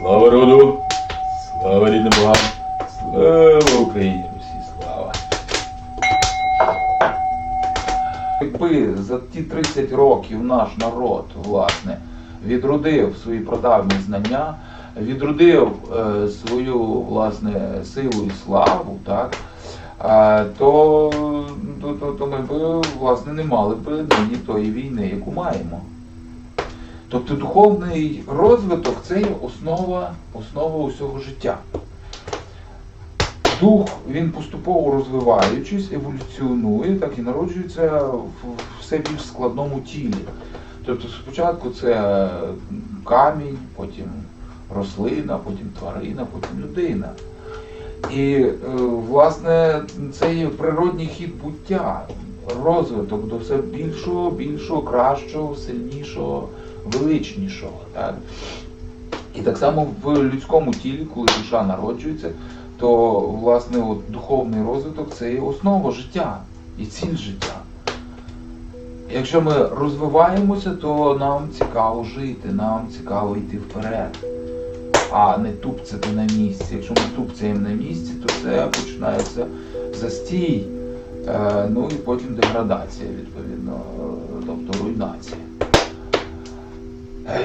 Слава роду! Слава рідним богам! Слава Україні! Всі слава! Якби за ті 30 років наш народ, власне, відродив свої прадавні знання, відродив е, свою власне силу і славу, так, е, то, то, то, то ми б власне не мали б нині тої війни, яку маємо. Тобто духовний розвиток це є основа, основа усього життя. Дух він поступово розвиваючись, еволюціонує, так і народжується в все більш складному тілі. Тобто спочатку це камінь, потім рослина, потім тварина, потім людина. І е, власне це є природній хід буття, розвиток до все більшого, більшого, кращого, сильнішого, величнішого. Так? І так само в людському тілі, коли душа народжується, то власне от, духовний розвиток це є основа життя і ціль життя. Якщо ми розвиваємося, то нам цікаво жити, нам цікаво йти вперед, а не тупцяти на місці. Якщо ми тупцяємо на місці, то це починається застій, е, ну і потім деградація, відповідно, е, тобто руйнація.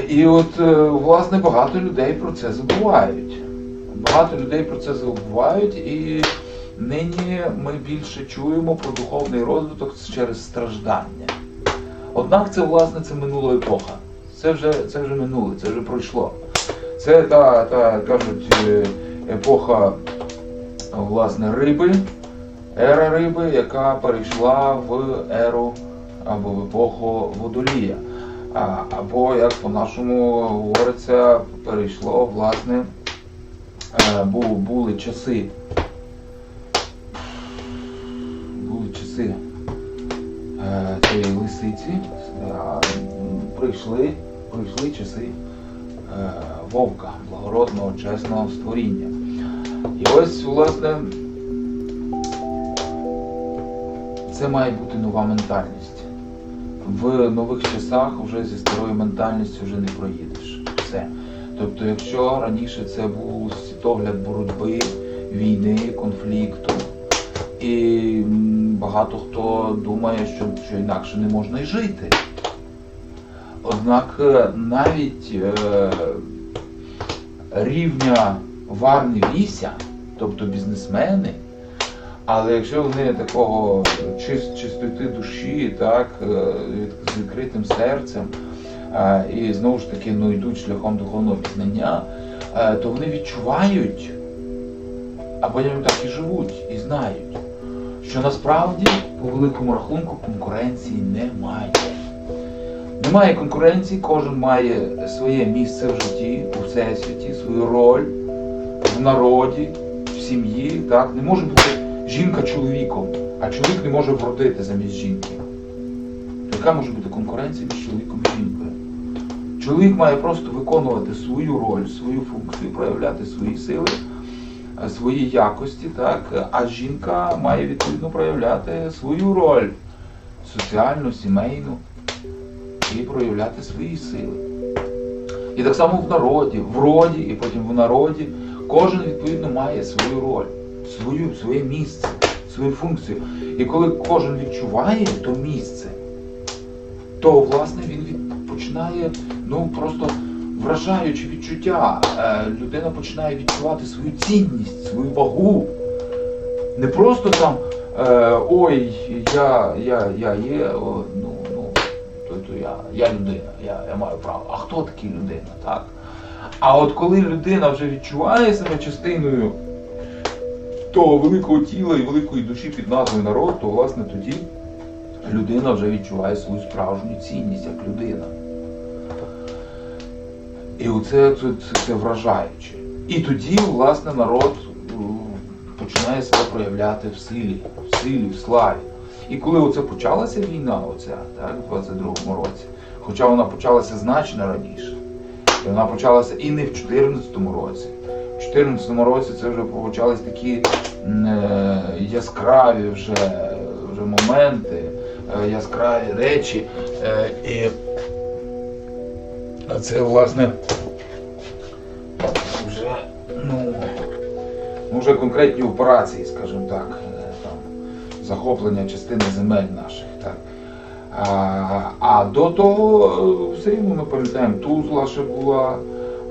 І от, е, власне, багато людей про це забувають. Багато людей про це забувають, і нині ми більше чуємо про духовний розвиток через страждання. Однак це, власне, це минула епоха. Це вже, це вже минуле, це вже пройшло. Це та, та кажуть, е, епоха власне, риби, ера риби, яка перейшла в еру або в епоху водолія. Або, як по-нашому говориться, перейшло, власне, е, бу- були часи. Були часи е, цієї лисиці, прийшли, прийшли часи е, вовка, благородного, чесного створіння. І ось, власне, це має бути нова ментальність. В нових часах вже зі старою ментальністю вже не проїдеш. Все. Тобто, якщо раніше це був світогляд боротьби, війни, конфлікту, і багато хто думає, що, що інакше не можна й жити. Однак е, навіть е, рівня Варни Віся, тобто бізнесмени, але якщо вони такого чис- чистоти душі, так, е, з відкритим серцем, е, і знову ж таки ну, йдуть шляхом духовного пізнання, е, то вони відчувають, а потім так і живуть, і знають, що насправді по великому рахунку конкуренції немає. Немає конкуренції, кожен має своє місце в житті, у всесвіті, свою роль в народі, в сім'ї. Так? Не може бути жінка чоловіком, а чоловік не може вродити замість жінки. Яка може бути конкуренція між чоловіком і жінкою? Чоловік має просто виконувати свою роль, свою функцію, проявляти свої сили, е, свої якості, так? а жінка має відповідно проявляти свою роль соціальну, сімейну і проявляти свої сили. І так само в народі, в роді, і потім в народі. Кожен відповідно має свою роль, свою, своє місце, свою функцію. І коли кожен відчуває то місце, то власне він починає ну просто вражаючи відчуття. Е, людина починає відчувати свою цінність, свою вагу. Не просто там е, ой, я, я, я є, о, ну, ну, то, то я, я людина, я, я маю право. А хто такий людина? Так? А от коли людина вже відчуває себе частиною того великого тіла і великої душі під назвою народ, то власне тоді людина вже відчуває свою справжню цінність як людина. І оце це, це, вражаюче. І тоді, власне, народ починає себе проявляти в силі, в силі, в славі. І коли оце почалася війна, оця, так, в 22-му році, хоча вона почалася значно раніше, і вона почалася і не в 14-му році. В 14-му році це вже почались такі яскраві вже, вже моменти, е, яскраві речі. Е, і це, власне, ну, вже конкретні операції, скажімо так, е, там, захоплення частини земель наших. Так. А, а до того все рівно ми пам'ятаємо, Тузла ще була,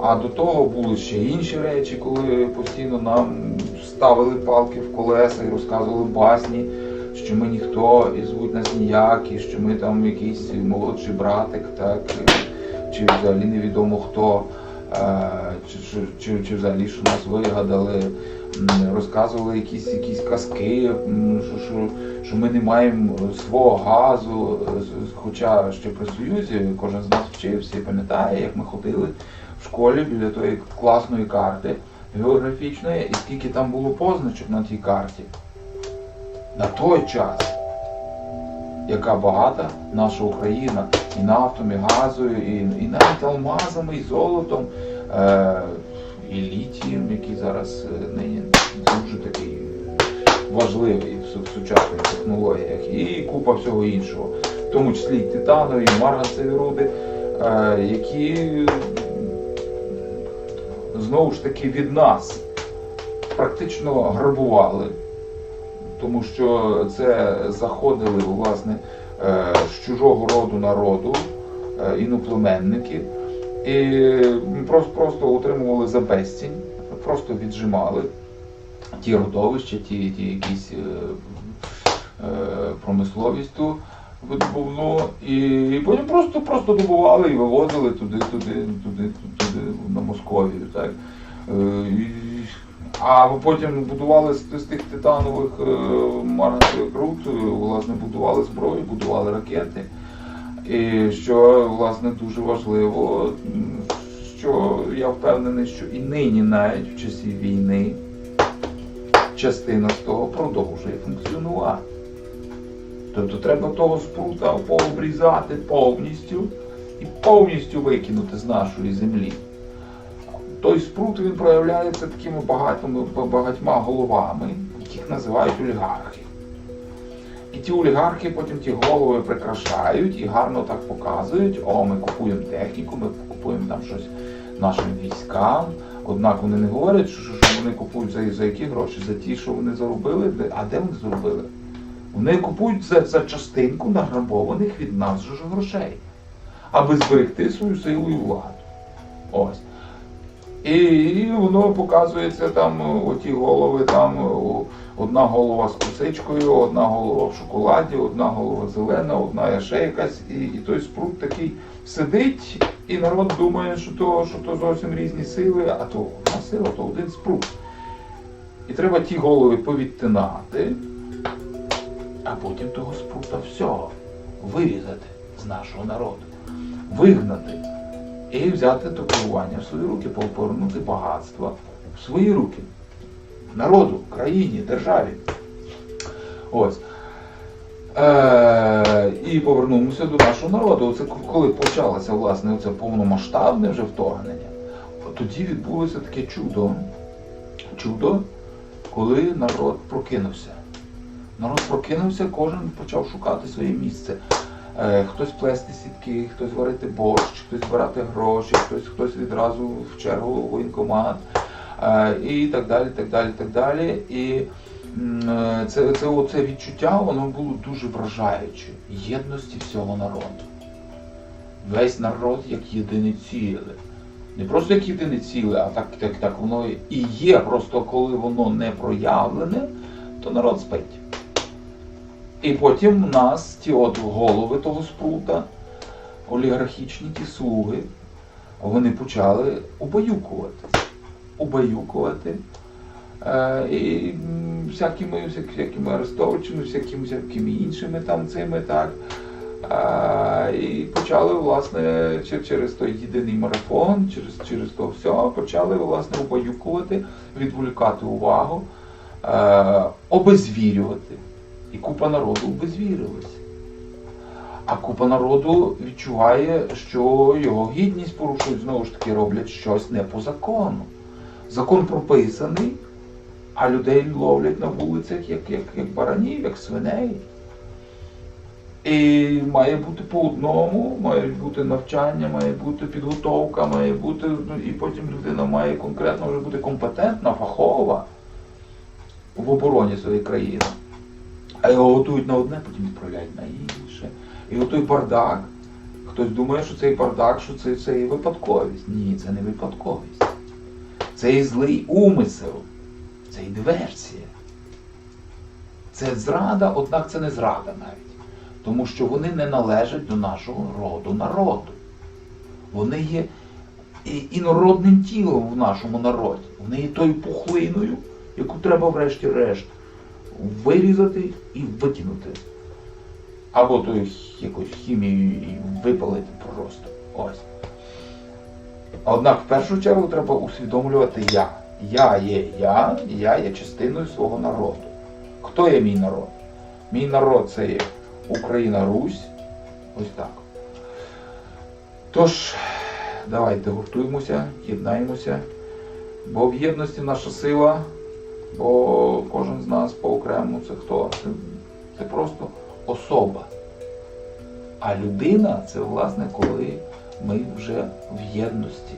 а до того були ще інші речі, коли постійно нам ставили палки в колеса і розказували басні, що ми ніхто і звуть нас ніякі, що ми там якийсь молодший братик, так, чи взагалі невідомо хто, е, чи, чи, чи, чи взагалі що нас вигадали, розказували якісь, якісь казки, що, що, що ми не маємо свого газу, хоча ще при Союзі кожен з нас вчився і пам'ятає, як ми ходили школі біля тої класної карти географічної, і скільки там було позначок на тій карті. На той час, яка багата наша Україна і нафтом, і газою, і, і навіть алмазами, і золотом, е, і літієм, який зараз е, нині дуже такий важливий в сучасних технологіях, і купа всього іншого, в тому числі і титанові, і марганцеві руди, е, які знову ж таки від нас практично грабували, тому що це заходили власне е, з чужого роду народу, е, іноплеменники, і просто, просто утримували за безцінь, просто віджимали ті родовища, ті, ті якісь е, промисловість видобувну, і потім просто, просто добували і вивозили туди, туди, туди, туди, на Московію. Так. Е, і- А потім будували з, з тих титанових е, марганцевих руд, е, власне, будували зброю, будували ракети. І що власне дуже важливо, що я впевнений, що і нині навіть в часі війни частина з того продовжує функціонувати. Тобто треба того спрута пообрізати повністю і повністю викинути з нашої землі. Той спрут він проявляється такими багатими, багатьма головами, яких називають олігархи. І ті олігархи потім ті голови прикрашають і гарно так показують, о, ми купуємо техніку, ми купуємо там щось нашим військам. Однак вони не говорять, що, вони купують за, за які гроші, за ті, що вони заробили, а де вони заробили? Вони купують за, за частинку награбованих від нас же грошей, аби зберегти свою силу і владу. Ось. І, воно показується там, оті голови, там одна голова з косичкою, одна голова в шоколаді, одна голова зелена, одна ще якась, і, і той спрут такий сидить, і народ думає, що то, що то зовсім різні сили, а то одна сила, то один спрут. І треба ті голови повідтинати, а потім того спрута всього вирізати з нашого народу, вигнати і взяти то керування в свої руки, повернути багатство в свої руки. Народу, країні, державі. Ось. Е, і повернувся до нашого народу. Оце коли почалося власне це повномасштабне вже вторгнення, тоді відбулося таке чудо. Чудо, коли народ прокинувся. Народ прокинувся, кожен почав шукати своє місце. Е, Хтось плести сітки, хтось варити борщ, хтось збирати гроші, хтось хтось відразу в чергу в воєнкомат е, і так далі, так далі, так далі. І е, це, це оце відчуття воно було дуже вражаюче єдності всього народу. Весь народ як єдине ціле. Не просто як єдине ціле, а так, так, так воно і є. Просто коли воно не проявлене, то народ спить. І потім нас, ті от голови того спрута, олігархічні ті слуги, вони почали убаюкувати. Убаюкувати. Е, і всякими, всякими арестовичами, всякими, всякими іншими там цими так. А, і почали, власне, через той єдиний марафон, через, через то все, почали власне убаюкувати, відволікати увагу, е, обезвірювати. І купа народу обезвірилась. А купа народу відчуває, що його гідність порушують, знову ж таки, роблять щось не по закону. Закон прописаний, а людей ловлять на вулицях як, як, як баранів, як свиней. І має бути по одному, має бути навчання, має бути підготовка, має бути, ну, і потім людина має конкретно вже бути компетентна, фахова. в обороні своєї країни. А його готують на одне, потім відправляють на інше. І отой бардак. Хтось думає, що цей бардак, що це, це є випадковість. Ні, це не випадковість. Це і злий умисел. Це і диверсія. Це зрада, однак це не зрада навіть. Тому що вони не належать до нашого роду народу. Вони є інородним тілом в нашому народі. Вони є тою пухлиною, яку треба врешті-решт вирізати і викинути. Або то якоюсь хімією і випалити просто. Ось. Однак в першу чергу треба усвідомлювати я. Я є я, я є частиною свого народу. Хто є мій народ? Мій народ це є Україна Русь. Ось так. Тож, давайте гуртуємося, єднаємося, бо в єдності наша сила, бо це хто? Це, просто особа. А людина це, власне, коли ми вже в єдності.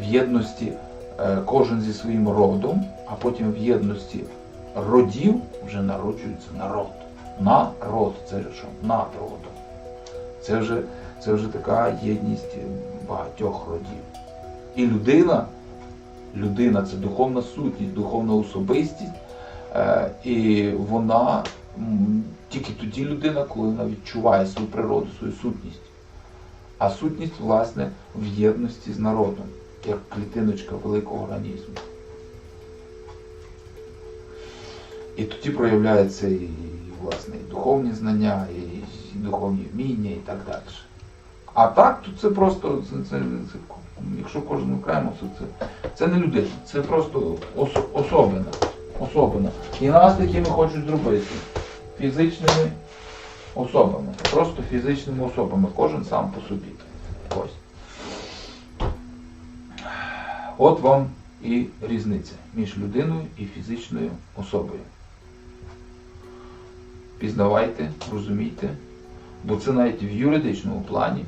В єдності е, кожен зі своїм родом, а потім в єдності родів вже народжується народ. Народ, це що? Над родом. Це вже, це вже така єдність багатьох родів. І людина, людина це духовна сутність, духовна особистість, і вона тільки тоді людина, коли вона відчуває свою природу, свою сутність. А сутність, власне, в єдності з народом, як клітиночка великого організму. І тоді проявляються і, власне, і духовні знання, і, і духовні вміння і так далі. А так, то це просто, це, це, це, якщо кожен окремо, це, це, це не людина, це просто ос, особина. Особина. І нас такими хочуть зробити фізичними особами. Просто фізичними особами, кожен сам по собі. Ось. От вам і різниця між людиною і фізичною особою. Пізнавайте, розумійте, бо це навіть в юридичному плані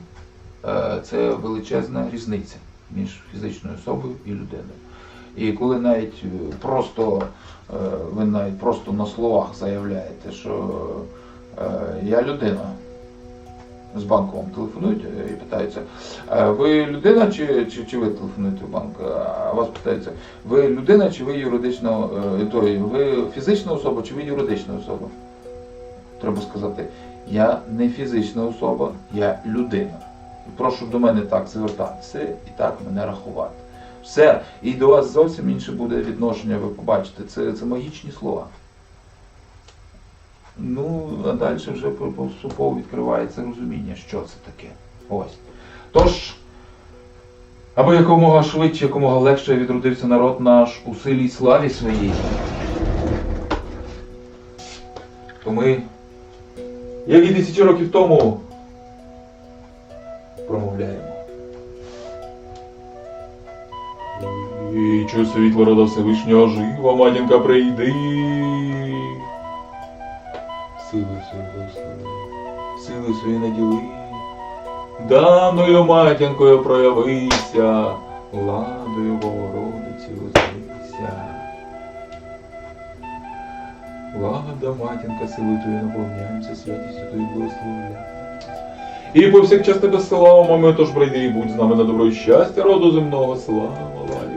е, це величезна різниця між фізичною особою і людиною. І коли навіть е, просто е, ви навіть просто на словах заявляєте, що е, я людина, з банку вам телефонують і питаються, «Е, ви людина чи, чи, чи ви телефонуєте в банк? А вас питаються, ви людина чи ви юридична, той, ви фізична особа чи ви юридична особа? Треба сказати, я не фізична особа, я людина. Прошу до мене так звертатися і так мене рахувати. Все, і до вас зовсім інше буде відношення, ви побачите. Це, це магічні слова. Ну, а далі вже по- поступово відкривається розуміння, що це таке. Ось. Тож, аби якомога швидше, якомога легше відродився народ наш у силі й славі своїй, то ми, як і тисячі років тому, промовляємо. І чу світло рода Всевишнього жива, матінка, прийди. Сили свої благослови. Сили свої наділи. Даною матінкою проявися, владою Богородиці возвися. Влада, матінка, сили твої наповняємося, святістю твої благословляємо. І повсякчас тебе слава, ми тож прийди і будь з нами на добро і щастя, роду земного, слава, владі